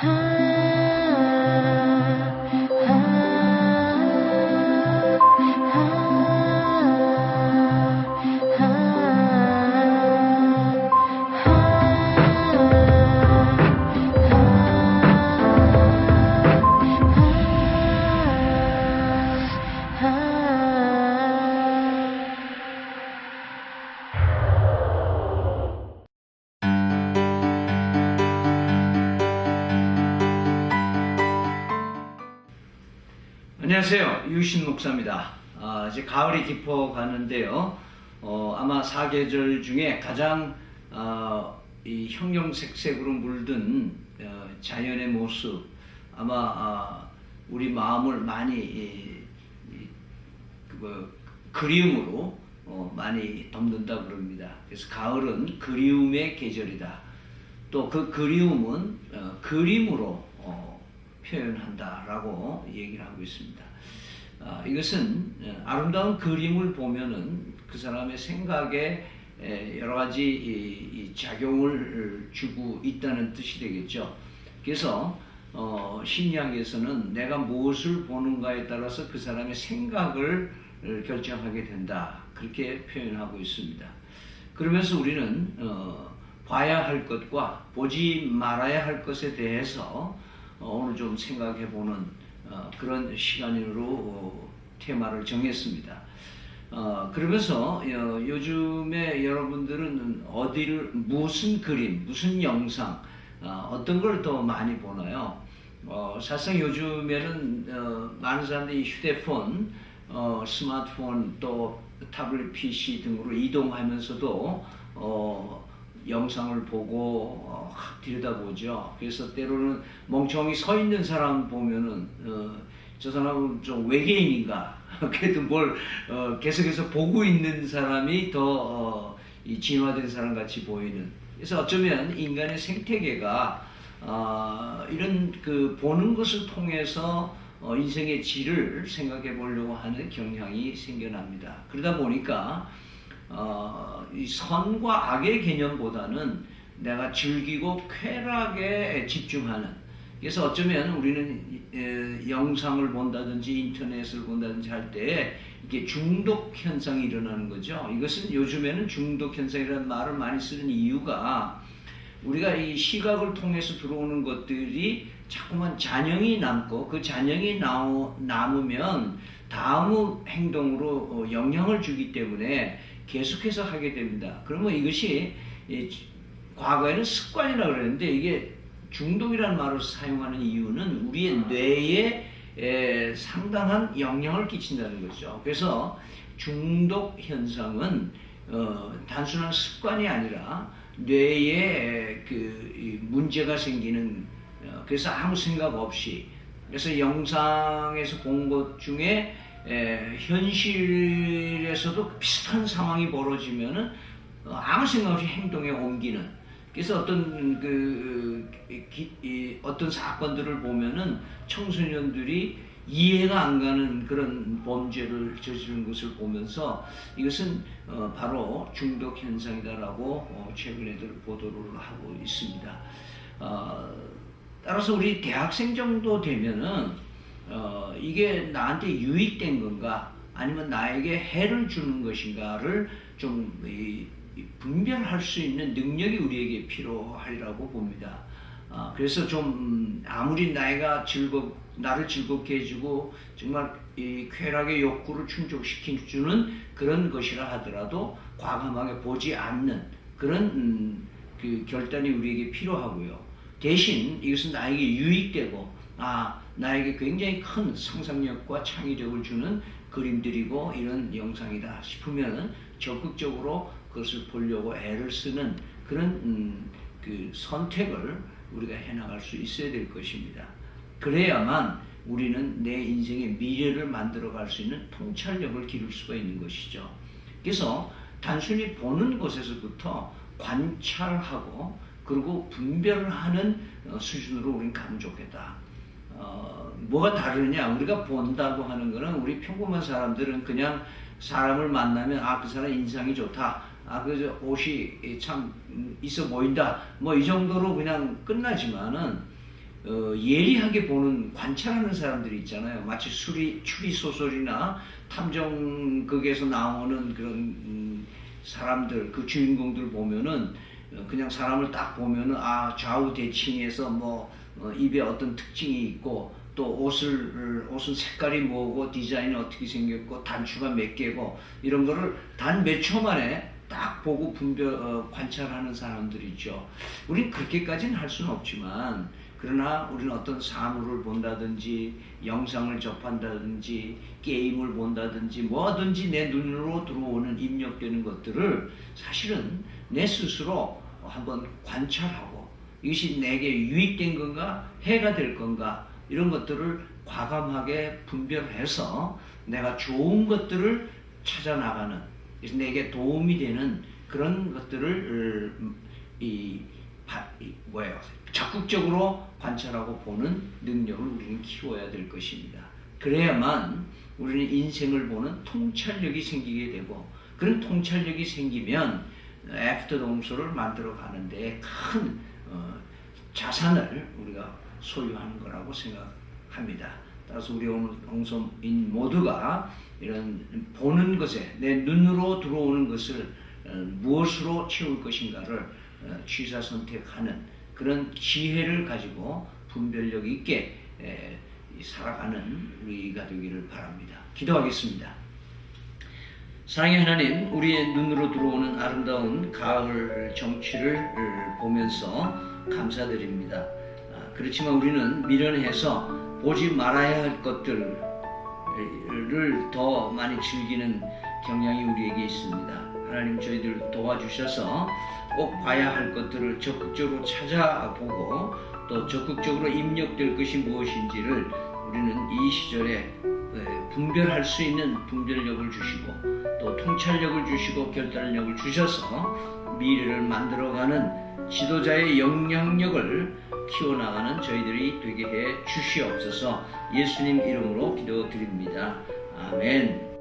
Huh? 안녕하세요. 유신 목사입니다. 아, 이제 가을이 깊어 가는데요. 어, 아마 사계절 중에 가장 어, 이 형형색색으로 물든 어, 자연의 모습 아마 아, 우리 마음을 많이 이, 이, 그, 뭐, 그리움으로 어, 많이 덮는다 그럽니다. 그래서 가을은 그리움의 계절이다. 또 그 그리움은 어, 그림으로 어, 표현한다라고 얘기를 하고 있습니다. 아, 이것은 어, 아름다운 그림을 보면은 그 사람의 생각에 에, 여러 가지 작용을 주고 있다는 뜻이 되겠죠. 그래서 어, 심리학에서는 내가 무엇을 보는가에 따라서 그 사람의 생각을 어, 결정하게 된다. 그렇게 표현하고 있습니다. 그러면서 우리는 어, 봐야 할 것과 보지 말아야 할 것에 대해서 어, 오늘 좀 생각해 보는 어, 그런 시간으로 어, 테마를 정했습니다. 어, 그러면서 어, 요즘에 여러분들은 어디를 무슨 그림, 무슨 영상, 어, 어떤 걸 더 많이 보나요? 어, 사실상 요즘에는 어, 많은 사람들이 휴대폰, 어, 스마트폰 또 타블릿 PC 등으로 이동하면서도 어, 영상을 보고 어, 들여다보죠. 그래서 때로는 멍청이 서 있는 사람 보면은 어, 저 사람은 좀 외계인인가? 그래도 뭘 어, 계속해서 보고 있는 사람이 더 어, 이 진화된 사람 같이 보이는. 그래서 어쩌면 인간의 생태계가 어, 이런 그 보는 것을 통해서 어, 인생의 질을 생각해 보려고 하는 경향이 생겨납니다. 그러다 보니까 어, 이 선과 악의 개념보다는 내가 즐기고 쾌락에 집중하는 그래서 어쩌면 우리는 에, 영상을 본다든지 인터넷을 본다든지 할때 이게 중독 현상이 일어나는 거죠. 이것은 요즘에는 중독 현상이라는 말을 많이 쓰는 이유가 우리가 이 시각을 통해서 들어오는 것들이 자꾸만 잔영이 남고 그 잔영이 남으면 다음 행동으로 어, 영향을 주기 때문에 계속해서 하게 됩니다. 그러면 이것이 이 과거에는 습관이라고 그랬는데 이게 중독이라는 말을 사용하는 이유는 우리의 뇌에 에, 상당한 영향을 끼친다는 거죠. 그래서 중독 현상은 어, 단순한 습관이 아니라 뇌에 그이 문제가 생기는 어, 그래서 아무 생각 없이 그래서 영상에서 본 것 중에 에, 현실에서도 비슷한 상황이 벌어지면은 어, 아무 생각 없이 행동에 옮기는 그래서 어떤 그 기- 이 어떤 사건들을 보면은 청소년들이 이해가 안 가는 그런 범죄를 저지른 것을 보면서 이것은 어, 바로 중독 현상이다라고 어, 최근에도 보도를 하고 있습니다. 어, 따라서 우리 대학생 정도 되면은 어, 이게 나한테 유익된 건가 아니면 나에게 해를 주는 것인가를 좀 이, 이 분별할 수 있는 능력이 우리에게 필요하리라고 봅니다. 아, 그래서 좀 음, 아무리 나이가 즐겁 나를 즐겁게 해주고 정말 이 쾌락의 욕구를 충족시켜 주는 그런 것이라 하더라도 과감하게 보지 않는 그런 음, 그 결단이 우리에게 필요하고요. 대신 이것은 나에게 유익되고 아 나에게 굉장히 큰 상상력과 창의력을 주는 그림들이고 이런 영상이다 싶으면 적극적으로 그것을 보려고 애를 쓰는 그런 음, 그 선택을 우리가 해나갈 수 있어야 될 것입니다. 그래야만 우리는 내 인생의 미래를 만들어갈 수 있는 통찰력을 기를 수가 있는 것이죠. 그래서 단순히 보는 것에서부터 관찰하고 그리고 분별을 하는 어, 수준으로 우리는 가면 좋겠다. 어, 뭐가 다르냐? 우리가 본다고 하는 거는 우리 평범한 사람들은 그냥 사람을 만나면 아 그 사람 인상이 좋다. 아그 옷이 참 있어 보인다. 뭐 이 정도로 그냥 끝나지만은 어, 예리하게 보는 관찰하는 사람들이 있잖아요. 마치 수리 추리 소설이나 탐정극에서 나오는 그런 음, 사람들 그 주인공들 보면은 어, 그냥 사람을 딱 보면은 아 좌우 대칭해서 뭐 어, 입에 어떤 특징이 있고 또 옷을 옷은 색깔이 뭐고 디자인이 어떻게 생겼고 단추가 몇 개고 이런 거를 단 몇 초 만에 딱 보고 분별 어, 관찰하는 사람들이죠. 우린 그렇게까지는 할 수는 없지만 그러나 우리는 어떤 사물을 본다든지 영상을 접한다든지 게임을 본다든지 뭐든지 내 눈으로 들어오는 입력되는 것들을 사실은 내 스스로 한번 관찰하고 이것이 내게 유익된 건가 해가 될 건가 이런 것들을 과감하게 분별해서 내가 좋은 것들을 찾아 나가는 내게 도움이 되는 그런 것들을 음, 이, 바- 이 뭐예요 적극적으로 관찰하고 보는 능력을 우리는 키워야 될 것입니다. 그래야만 우리는 인생을 보는 통찰력이 생기게 되고 그런 통찰력이 생기면 애프터 동서를 만들어 가는데 큰 어, 자산을 우리가 소유하는 거라고 생각합니다. 따라서 우리 동서인 모두가 이런 보는 것에 내 눈으로 들어오는 것을 어, 무엇으로 채울 것인가를 어, 취사 선택하는 그런 지혜를 가지고 분별력 있게 에, 이 살아가는 우리가 되기를 바랍니다. 기도하겠습니다. 사랑의 하나님, 우리의 눈으로 들어오는 아름다운 가을 정취를 보면서 감사드립니다. 아, 그렇지만 우리는 미련해서 보지 말아야 할 것들을 더 많이 즐기는 경향이 우리에게 있습니다. 하나님 저희들 도와주셔서 꼭 봐야 할 것들을 적극적으로 찾아보고 또 적극적으로 입력될 것이 무엇인지를 우리는 이 시절에 에, 분별할 수 있는 분별력을 주시고 또 통찰력을 주시고 결단력을 주셔서 미래를 만들어가는 지도자의 영향력을 키워나가는 저희들이 되게 해 주시옵소서 예수님 이름으로 기도드립니다. 아멘.